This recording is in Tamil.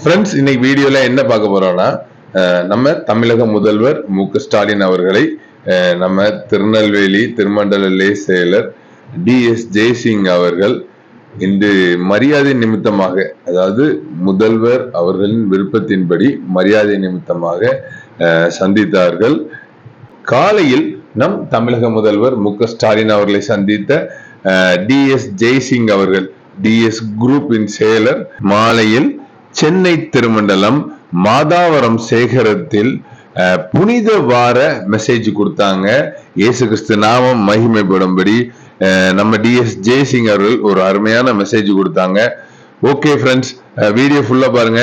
ஃப்ரெண்ட்ஸ் இன்னைக்கு வீடியோல என்ன பார்க்க போறோம்னா நம்ம தமிழக முதல்வர் மு க ஸ்டாலின் அவர்களை நம்ம திருநெல்வேலி திருமண்டல செயலர் டி எஸ் ஜெய்சிங் அவர்கள் இன்று மரியாதை நிமித்தமாக அதாவது முதல்வர் அவர்களின் விருப்பத்தின்படி மரியாதை நிமித்தமாக சந்தித்தார்கள். காலையில் நம் தமிழக முதல்வர் மு க ஸ்டாலின் அவர்களை சந்தித்த டி எஸ் ஜெய்சிங் அவர்கள் டிஎஸ் குரூப்பின் செயலர் மாலையில் சென்னை திருமண்டலம் மாதாவரம் சேகரத்தில் அஹ், புனித வார மெசேஜ் கொடுத்தாங்க. இயேசு கிறிஸ்து நாமம் மகிமைப்படும்படி நம்ம டிஎஸ் ஜெய்சிங் அவர்கள் ஒரு அருமையான மெசேஜ் கொடுத்தாங்க. ஓகே ஃப்ரெண்ட்ஸ் வீடியோ ஃபுல்லா பாருங்க.